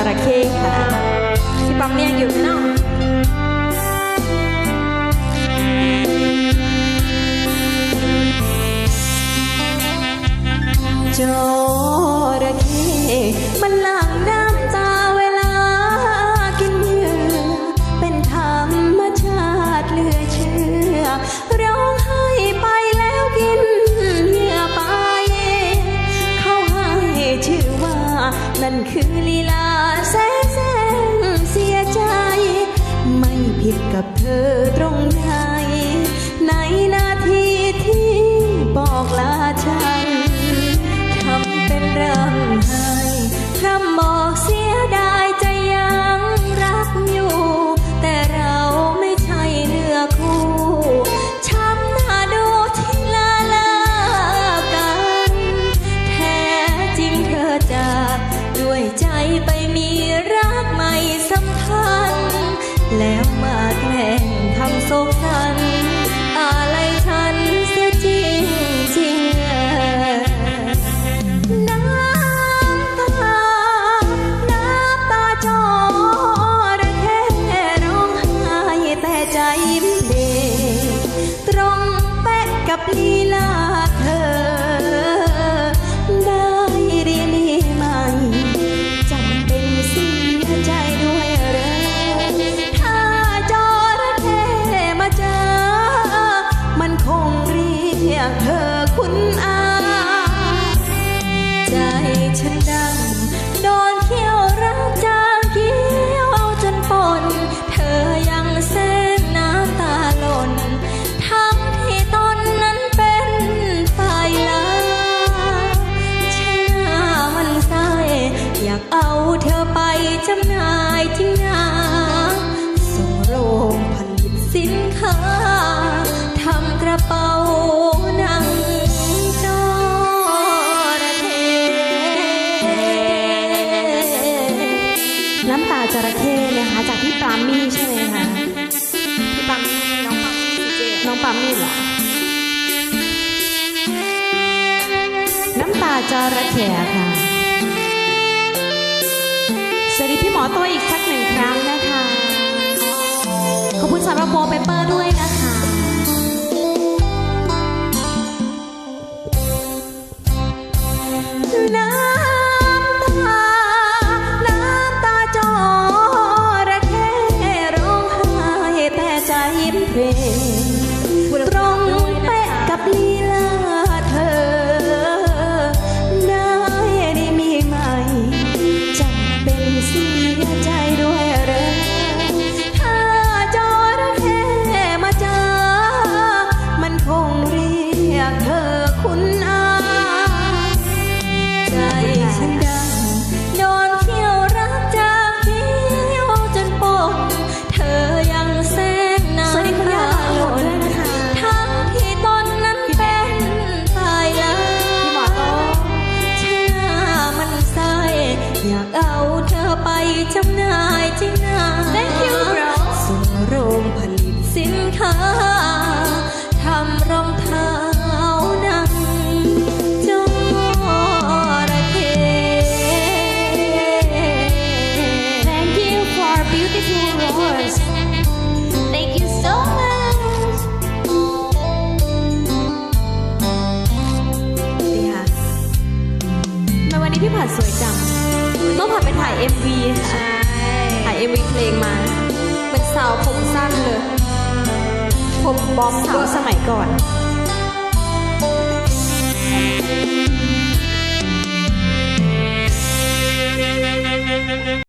จระเข้ค่ะที่ปั๊มเนี่ยอยู่เนาะจระเข้มันหลังได้ i capeur บมาแกล้ทำโศกสันอะไรฉันเสียจริงจริงน้ำตา น้ำตาจอรร้องไห้แต่ใจเด็กตรงเป๊ะกับลีลา เธอไปจำหน่ายทิ้นาส่งโรงผลิตสินค้าทำกระเป๋าตาจระเข้นะคะจากพี่ปามี่ใช่ไหมคะพี่ปามี่น้องปามี่เจน้องปามี่เหรอน้ำตาจระเข้ค่ะ 以开 จำนายที่หน้าส่งโรงผลิตสินค้า ถ่าย MV ใช่ถ่าย MV เพลงมา เป็นสาวผมสั้นเลย ผมบ๊อบสาวสมัยก่อน